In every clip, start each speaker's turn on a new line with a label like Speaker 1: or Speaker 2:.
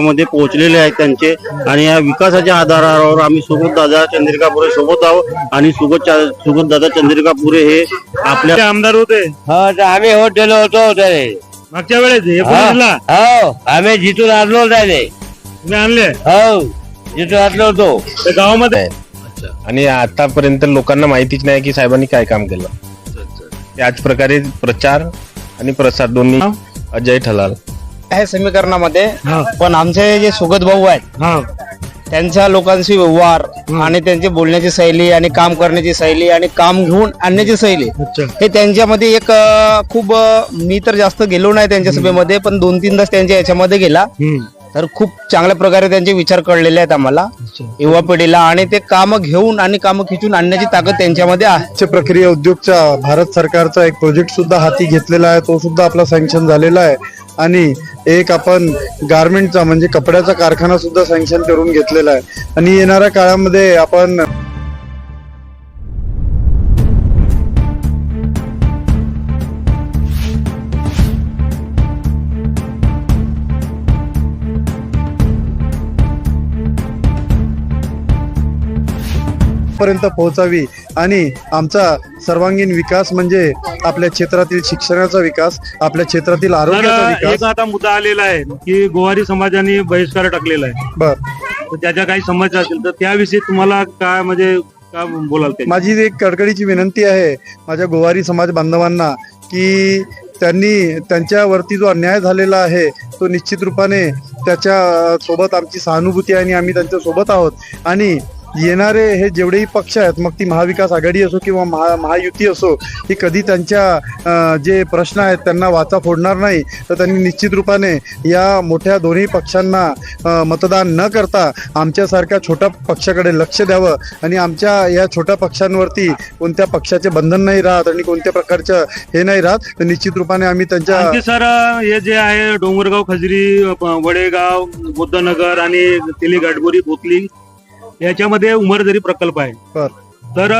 Speaker 1: मध्ये पोहोचलेले आहेत त्यांचे आणि या विकासाच्या आधारावर आम्ही सुगत दादा चंद्रिका पुरे सोबत आहोत आणि सुगत सुगत दादा चंद्रिका पुरे हे आपल्या
Speaker 2: ते आमदार होते.
Speaker 3: हो आम्ही होत गेलो होतो. तरी
Speaker 2: मागच्या वेळेस एकोणीसला
Speaker 3: हो आम्ही जिथून आलो त्याने
Speaker 2: तुम्ही आणले?
Speaker 3: हो जिथून आलो होतो.
Speaker 2: ते गावामध्ये?
Speaker 4: आणि आतापर्यंत लोकांना माहितीच नाही की साहेबांनी काय काम केलं. त्याच प्रकारे प्रचार आणि प्रसार दोन्ही अजय ठलाल.
Speaker 5: आहे समीकरणामध्ये
Speaker 2: हा.
Speaker 5: पण आमचे जे सुगत भाऊ आहेत
Speaker 2: हा.
Speaker 5: त्यांच्या लोकांशी व्यवहार आणि त्यांची बोलण्याची शैली आणि काम करण्याची शैली आणि काम घेऊन आणण्याची शैली
Speaker 2: अच्छा.
Speaker 5: हे त्यांच्यामध्ये एक अं, खूप अं, मी तर जास्त गेलो नाही त्यांच्या सभेमध्ये पण दोन तीन तास त्यांच्या याच्यामध्ये गेला.
Speaker 2: हम्म.
Speaker 5: तर खूप चांगल्या प्रकारे त्यांचे विचार कळलेले आहेत आम्हाला. युवा पिढीला आणि ते काम घेऊन आणि काम खिचून आणण्याची ताकद त्यांच्यामध्ये आहे.
Speaker 6: चे प्रक्रिया उद्योगचा भारत सरकारचा एक प्रोजेक्ट सुद्धा हाती घेतलेला आहे. तो सुद्धा आपला सँक्शन झालेला आहे. आणि एक आपण गारमेंटचा म्हणजे कपड्याचा कारखाना सुद्धा सँक्शन करून घेतलेला आहे. आणि येणाऱ्या काळामध्ये आपण पर्यंत पोहोचावी आणि आमचा सर्वांगीण विकास म्हणजे आपल्या क्षेत्रातील शिक्षणाचा विकास आपल्या क्षेत्रातील आरोग्याचा विकास.
Speaker 2: आता मुद्दा आलेला आहे की गोवारी समाजाने बहिष्कार टाकलेला आहे.
Speaker 6: बर.
Speaker 2: तर त्याच्या काही समस्या असतील तर त्याविषयी तुम्हाला काय म्हणजे काय बोलाल ते?
Speaker 6: माझी एक कडकडीची विनंती आहे माझ्या गोवारी समाज बांधवांना की त्यांनी त्यांच्यावरती जो अन्याय झालेला आहे तो निश्चित रूपाने त्याच्या सोबत आमची सहानुभूती आहे आणि आम्ही त्यांच्यासोबत आहोत. आणि येणारे हे जेवढेही पक्ष आहेत मग ती महाविकास आघाडी असो किंवा महा महायुती असो ही कधी त्यांच्या जे प्रश्न आहेत त्यांना वाचा फोडणार नाही तर त्यांनी निश्चित रूपाने या मोठ्या दोन्ही पक्षांना मतदान न करता आमच्यासारख्या छोट्या पक्षाकडे लक्ष द्यावं आणि आमच्या या छोट्या पक्षांवरती कोणत्या पक्षाचे बंधन नाही राहत आणि कोणत्या प्रकारचं हे नाही राहत तर निश्चित रूपाने आम्ही त्यांच्या
Speaker 2: सर हे जे आहे डोंगरगाव खजरी वडेगाव बुद्धनगर आणि तिली गाठबोरी भोकली याच्यामध्ये उमरदरी प्रकल्प आहे. तर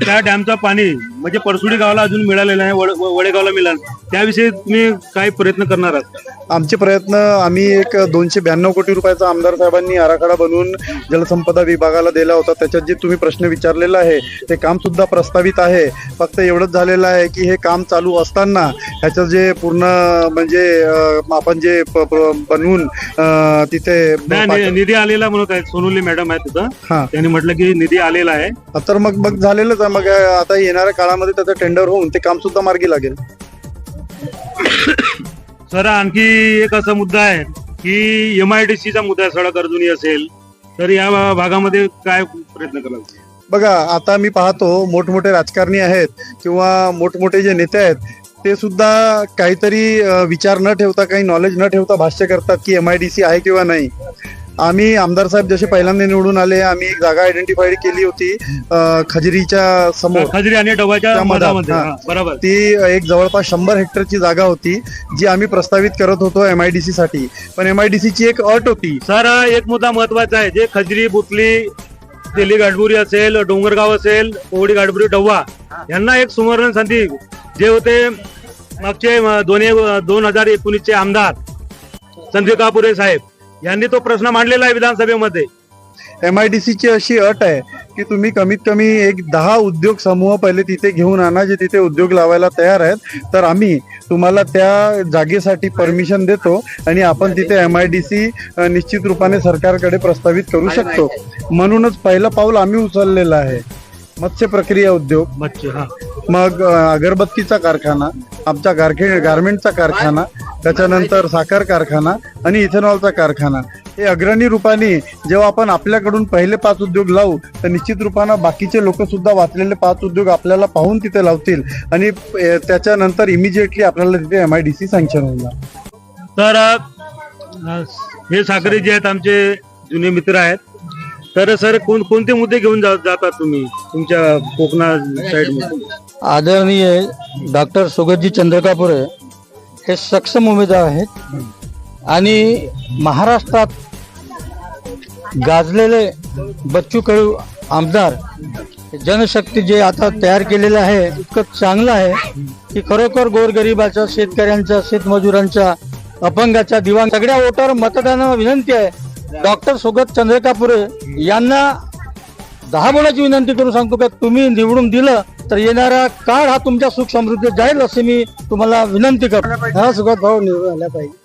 Speaker 2: त्या डॅमचं पाणी म्हणजे परसुडी गावाला अजून मिळालेलं आहे वड- वडेगावला मिळालं त्याविषयी तुम्ही काय प्रयत्न करणार आहात?
Speaker 6: आमचे प्रयत्न आम्ही एक दोनशे ब्याण्णव कोटी रुपयाचा आमदार साहेबांनी आराखडा बनवून जलसंपदा विभागाला दिला होता. त्याच्यात जे तुम्ही प्रश्न विचारलेला आहे ते काम सुद्धा प्रस्तावित आहे. फक्त एवढंच झालेलं आहे की हे काम चालू असताना ह्याचं जे पूर्ण म्हणजे अं, आपण जे प- प- बनवून अं, तिथे
Speaker 2: नाही, नि- निधी आलेला म्हणत आहे सोनुली मॅडम आहे तिथं.
Speaker 6: हा.
Speaker 2: त्यांनी म्हटलं की निधी आलेला आहे.
Speaker 6: तर मग मग झालेलंच आहे. मग आता येणाऱ्या काळामध्ये त्याचं टेंडर होऊन ते काम सुद्धा मार्गी लागेल.
Speaker 2: सर आणखी एक असा मुद्दा आहे की एम आय डी सीचा मुद्दा आहे सडक अर्जुनी असेल तर या भागामध्ये काय प्रयत्न कराल?
Speaker 6: बघा आता मी पाहतो मोठमोठे राजकारणी आहेत किंवा मोठमोठे जे नेते आहेत ते सुद्धा काहीतरी अं, विचार न ठेवता काही नॉलेज न ठेवता भाष्य करतात की एम आय डी सी आहे किंवा नाही. आम्ही आमदार साहेब जसे पहिल्यांदा निवडून आले आम्ही एक जागा आयडेंटिफाईड केली होती अं, खजरीच्या समोर.
Speaker 2: खजरी आणि डबाच्या
Speaker 6: त्या मधात,
Speaker 2: मधामध्ये
Speaker 6: हा.
Speaker 2: हा, बरोबर.
Speaker 6: ती एक जवळपास शंभर हेक्टरची जागा होती जी आम्ही प्रस्तावित करत होतो एम आय डी सी साठी. पण एम आय डी ची एक अट होती.
Speaker 2: सर एक मुद्दा महत्त्वाचा आहे. जे खजरी बुतली दिल्ली गाठबुरी असेल डोंगरगाव असेल कोवडी गाठबुरी डव्वा यांना एक सुवर्ण संधी जे होते मागचे अं, दोन दोन हजार एकोणीसचे आमदार चंद्रिका पुरे साहेब. यांनी तो प्रश्न मांडलेला आहे विधानसभेमध्ये.
Speaker 6: एम आय डी ची अशी अट आहे की तुम्ही कमीत कमी एक दहा उद्योग समूह पहिले तिथे घेऊन आणा जे तिथे उद्योग लावायला तयार आहेत. तर आम्ही तुम्हाला त्या जागेसाठी परमिशन देतो आणि आपण तिथे एम आय डी सी निश्चित रूपाने सरकारकडे प्रस्तावित करू शकतो. म्हणूनच पहिलं पाऊल आम्ही उचललेलं आहे. मत्स्य प्रक्रिया उद्योग.
Speaker 2: बच्चे हा.
Speaker 6: मग अगरबत्तीचा कारखाना आमचा गारखे गारमेंटचा कारखाना त्याच्यानंतर साखर कारखाना आणि इथेनॉलचा कारखाना. हे अग्रणी रूपाने जेव्हा आपण आपल्याकडून पहिले पाच उद्योग लावू तर निश्चित रूपानं बाकीचे लोक सुद्धा वाचलेले पाच उद्योग आपल्याला पाहून तिथे लावतील आणि त्याच्यानंतर इमिजिएटली आपल्याला तिथे M I D C sanction होणार
Speaker 2: तर हे साखरे जे आहेत आमचे जुने मित्र आहेत. तर सर कोण कोणते मुद्दे घेऊन जा- जातात तुम्ही तुमच्या कोकणा साइडमध्ये?
Speaker 7: आदरणीय डॉक्टर सुगतजी चंद्रकापुरे हे सक्षम उमेदवार आहेत. आणि महाराष्ट्रात गाजलेले बच्चू कडू आमदार जनशक्ती जे आता तयार केलेलं आहे इतकं चांगलं आहे की खरोखर गोरगरिबाच्या शेतकऱ्यांच्या शेतमजुरांच्या अपंगाच्या दिवाण सगळ्या वोटर मतदानाला विनंती आहे. डॉक्टर सुगत चंद्रकापुरे यांना दहा बोलाची विनंती करून सांगतो का तुम्ही निवडून दिलं तर येणारा काळ हा तुमच्या सुख समृद्धी जाईल असे मी तुम्हाला विनंती करतो. हा सुगत भाऊ निवडून आला पाहिजे.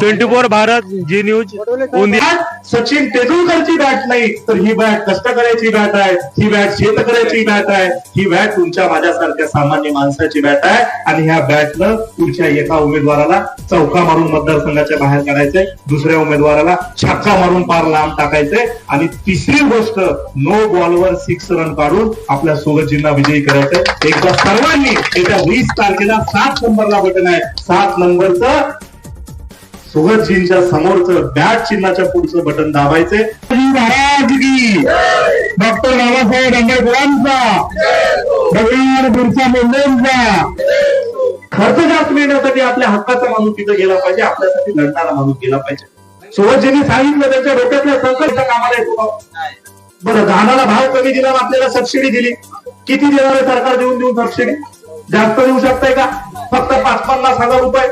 Speaker 2: ट्वेंटी फोर भारत जी न्यूज गोंदिया
Speaker 8: सचिन तेंडुलकरची बॅट नाही तर ही बॅट कष्टकऱ्याची बॅट आहे. ही बॅट शेतकऱ्याची बॅट आहे. ही बॅट तुमच्या माझ्यासारख्या सामान्य माणसाची बॅट आहे. आणि ह्या बॅटनं पुढच्या एका उमेदवाराला चौका मारून मतदारसंघाच्या बाहेर काढायचंय दुसऱ्या उमेदवाराला छक्का मारून पार लांब टाकायचंय आणि तिसरी गोष्ट नो बॉलवर सिक्स रन काढून आपल्या सोबतजींना विजयी करायचंय एकदा सर्वांनी येत्या वीस तारखेला सात नंबरला बटन आहे. सात नंबरचं सुगतजींच्या समोरचं बॅट चिन्हाच्या पुढचं बटन दाबायचंय महाराज की! डॉक्टर बाबासाहेब आंबेडकरांचा भगवान बिरसा मुंडेंचा. खर्च जास्त मिळण्यासाठी आपल्या हक्काचा माणूस तिथं गेला पाहिजे आपल्यासाठी लढणारा माणूस गेला पाहिजे. सुगतजींनी सांगितलं त्यांच्या डोक्यातल्या संकल्पच्या कामाला येतो बरं धानाला भाव कमी दिला आपल्याला सबसिडी दिली. किती देणार सरकार देऊन देऊन सबसिडी? जास्त देऊ शकताय का? फक्त पाच पन्नास हजार रुपये.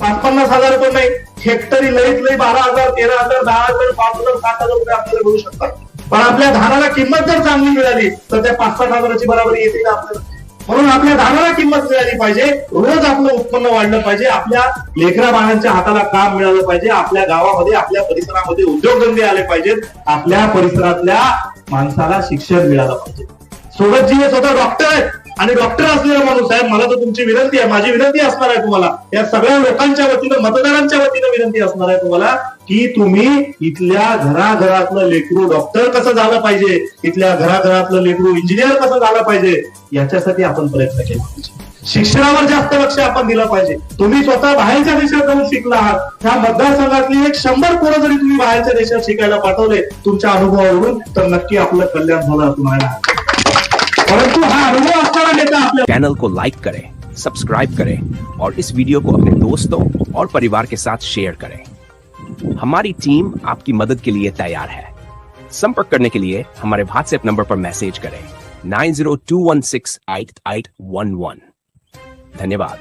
Speaker 8: पाच पन्नास हजार रुपये नाही हेक्टरी लईत लई बारा हजार तेरा हजार दहा हजार पाच हजार सात हजार रुपये आपल्याला मिळू शकतात. पण आपल्या धानाला किंमत जर चांगली मिळाली तर त्या पाच सात हजाराची बराबरी येते का आपल्याला. म्हणून आपल्या धानाला किंमत मिळाली पाहिजे रोज आपलं उत्पन्न वाढलं पाहिजे आपल्या लेकरा बाळांच्या हाताला काम मिळालं पाहिजे आपल्या गावामध्ये आपल्या परिसरामध्ये उद्योगधंदे आले पाहिजेत आपल्या परिसरातल्या माणसाला शिक्षण मिळालं पाहिजे. सोबतजी हे स्वतः डॉक्टर आहेत. आणि डॉक्टर असलेला माणूस आहे मला तर तुमची विनंती आहे माझी विनंती असणार आहे तुम्हाला. या सगळ्या लोकांच्या वतीनं मतदारांच्या वतीनं विनंती असणार आहे तुम्हाला की तुम्ही इथल्या घराघरातलं लेकरू डॉक्टर कसं झालं पाहिजे इथल्या घराघरातलं लेकरू इंजिनियर कसं झालं पाहिजे याच्यासाठी आपण प्रयत्न केला पाहिजे. शिक्षणावर जास्त लक्ष आपण दिलं पाहिजे. तुम्ही स्वतः बाहेरच्या देशात जाऊन शिकला आहात. ह्या मतदारसंघातली एक शंभर पोरं जरी तुम्ही बाहेरच्या देशात शिकायला पाठवले तुमच्या अनुभवावरून तर नक्की आपलं कल्याण झालं तुम्हाला परंतु
Speaker 9: चैनल को लाइक करें सब्सक्राइब करें और इस वीडियो को अपने दोस्तों और परिवार के साथ शेयर करें। हमारी टीम आपकी मदद के लिए तैयार है। संपर्क करने के लिए हमारे व्हाट्सएप नंबर पर मैसेज करें। Nine zero two one six eight eight one one. धन्यवाद।